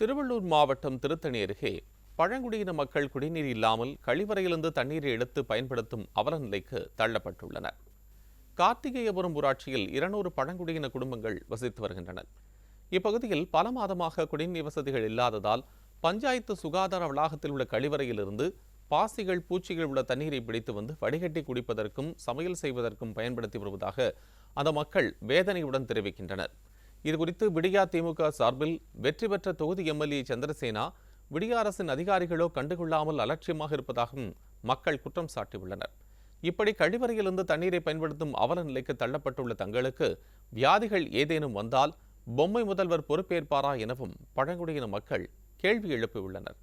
திருவள்ளூர் மாவட்டம் திருத்தணி அருகே பழங்குடியின மக்கள் குடிநீர் இல்லாமல் கழிவறையிலிருந்து தண்ணீரை எடுத்து பயன்படுத்தும் அவலநிலைக்கு தள்ளப்பட்டுள்ளனர். கார்த்திகேயபுரம் ஊராட்சியில் இருநூறு பழங்குடியின குடும்பங்கள் வசித்து வருகின்றன இப்பகுதியில் பல மாதமாக குடிநீர் வசதிகள் இல்லாததால் பஞ்சாயத்து சுகாதார வளாகத்தில் உள்ள கழிவறையிலிருந்து பாசிகள் பூச்சிகள் உள்ள தண்ணீரை பிடித்து வந்து வடிகட்டி குடிப்பதற்கும் சமையல் செய்வதற்கும் பயன்படுத்தி வருவதாக அந்த மக்கள் வேதனையுடன் தெரிவிக்கின்றனர். இதுகுறித்து விடியா திமுக சார்பில் வெற்றி பெற்ற தொகுதி எம்எல்ஏ சந்திரசேனா விடியா அரசின் அதிகாரிகளோ கண்டுகொள்ளாமல் அலட்சியமாக இருப்பதாகவும் மக்கள் குற்றம் சாட்டியுள்ளனர். இப்படி கழிவறையிலிருந்து தண்ணீரை பயன்படுத்தும் அவல நிலைக்கு தள்ளப்பட்டுள்ள தங்களுக்கு வியாதிகள் ஏதேனும் வந்தால் பொம்மை முதல்வர் பொறுப்பேற்பாரா எனவும் பழங்குடியின மக்கள் கேள்வி எழுப்பியுள்ளனர்.